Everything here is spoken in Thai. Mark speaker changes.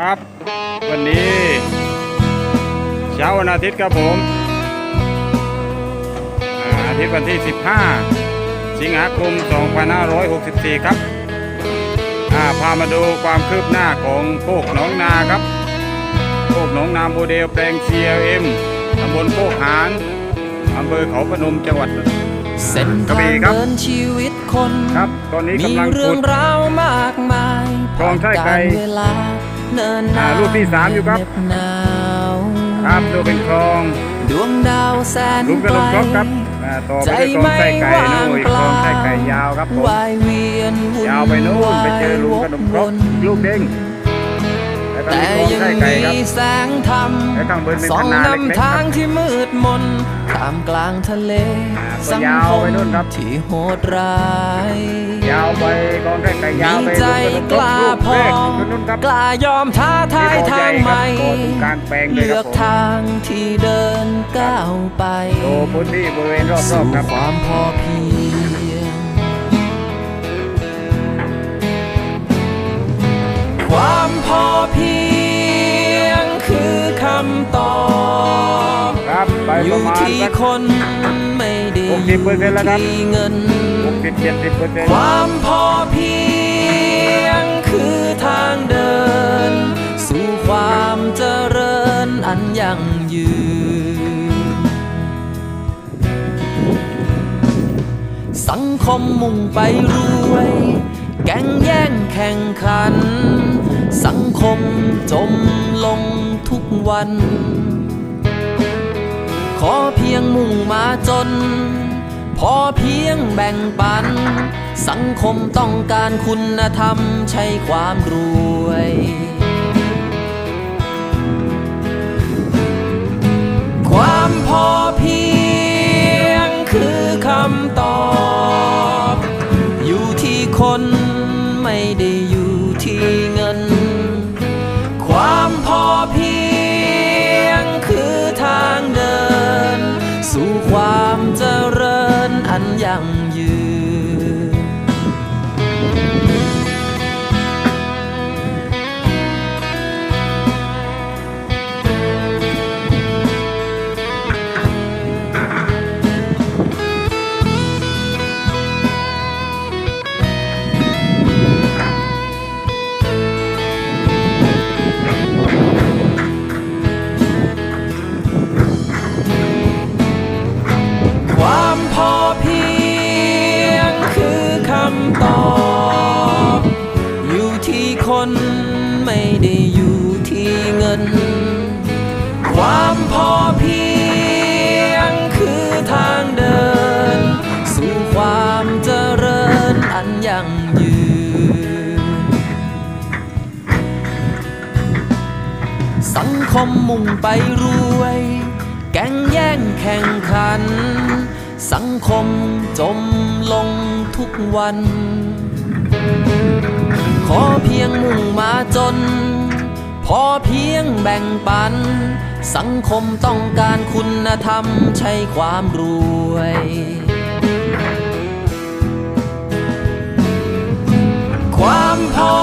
Speaker 1: ครับ วันนี้เช้าวันอาทิตย์ครับผมอ่าอาทิตย์วันที่ 15 สิงหาคม 2564 ครับอ่าพามาดูความคืบหน้าของโคกหนองนาครับ โคกหนองนาโมเดลแปลง CLM ตำบลโคกหานอำเภอเขาพนมจังหวัด
Speaker 2: เส้น
Speaker 1: กระ
Speaker 2: ทา
Speaker 1: บี่
Speaker 2: ง
Speaker 1: ครับ
Speaker 2: เดินชีวิตคน
Speaker 1: ครับ ตอนนี้
Speaker 2: มี
Speaker 1: กำลัง
Speaker 2: เรื่
Speaker 1: ขุ
Speaker 2: อง
Speaker 1: ด
Speaker 2: ราวมากมาย
Speaker 1: คลองไส้ไก่
Speaker 2: ผ่านการเวลาเนิน
Speaker 1: อ่ารูปที่สามอยู่ครับ
Speaker 2: เหน็หนาว
Speaker 1: ครับดูเป็นคลอง
Speaker 2: ดวงดาวแสน
Speaker 1: ลุงกระ
Speaker 2: ไก
Speaker 1: ด
Speaker 2: ล
Speaker 1: งครบครับอ่าต่อไป
Speaker 2: ใจ
Speaker 1: ด้วยคลอง
Speaker 2: ไม่
Speaker 1: ไส้ไก่
Speaker 2: ว่าง
Speaker 1: นู่นอีก
Speaker 2: เป
Speaker 1: คล
Speaker 2: ล่า
Speaker 1: องไส้ไก่ยาวครับผม
Speaker 2: วายเวียนวุ่น
Speaker 1: ยาวไปนู่นไปเจอลุง
Speaker 2: วาย
Speaker 1: กระดงครบ
Speaker 2: วกวน
Speaker 1: ลูกเด้ง แล้วก็
Speaker 2: แต่
Speaker 1: มีคลอง
Speaker 2: ยัง
Speaker 1: ไส้ไก่
Speaker 2: มี
Speaker 1: ครับ
Speaker 2: แสงธรรม
Speaker 1: และข้างบนเป็น
Speaker 2: ส่อง
Speaker 1: คณะเล็กๆ
Speaker 2: นำทางที่มืดมนท่ามกลางทะเล
Speaker 1: อ่าก็
Speaker 2: สัง
Speaker 1: ยาว
Speaker 2: ค
Speaker 1: ไป
Speaker 2: ม
Speaker 1: นู่นครับ
Speaker 2: ที่โหดร้าย
Speaker 1: ยาวไปคลองไส้ไก่ยาว
Speaker 2: มี
Speaker 1: ไป
Speaker 2: ใจ
Speaker 1: ลุง
Speaker 2: ก
Speaker 1: กระ
Speaker 2: ล้า
Speaker 1: ดง
Speaker 2: พ
Speaker 1: คร
Speaker 2: อบ
Speaker 1: ลูกเด้งนู่นครับ
Speaker 2: กล้ายอมท้าทาย
Speaker 1: มีบ่อใหญ่
Speaker 2: ทาง
Speaker 1: ค
Speaker 2: ให
Speaker 1: รับ
Speaker 2: ม่
Speaker 1: บ่อตรงกลางแปลงเลย
Speaker 2: เลื
Speaker 1: ค
Speaker 2: อ
Speaker 1: รับ
Speaker 2: ก
Speaker 1: ผม
Speaker 2: ทางที่เดินก้าวไป
Speaker 1: โชว์พื้นที่บริเวณรอ
Speaker 2: สู่
Speaker 1: บๆครับ
Speaker 2: ความพอเพียงำตอบ
Speaker 1: ครับไป
Speaker 2: อ
Speaker 1: ประ
Speaker 2: ยู่
Speaker 1: มาณ
Speaker 2: ที่
Speaker 1: สัก
Speaker 2: คนไม่ได้
Speaker 1: หกสิบเปอร์เซ็นต์แล้วครับ
Speaker 2: ที่เงิน
Speaker 1: หกสิบเจ็ดสิบเปอร์เซ็นต์
Speaker 2: ความพอเพียงคือทางเดิน สู่ความเจริญอันยั่งยืน สังคมมุ่งไปรวย แก่งแย่งแข่งขัน สังคมจมลงทุกวัน ขอเพียงมุ่งมาจน พอเพียงแบ่งปัน สังคมต้องการคุณธรรมใช่ความรู้ ความพอเพียงคือทางเดิน สู่ความเจริญอันยั่งยืน สังคมมุ่งไปรวย แก่งแย่งแข่งขัน สังคมจมลงทุกวันขอเพียงมุ่งมาจน พอเพียง แบ่งปัน สังคมต้องการคุณธรรมใช่ความรวย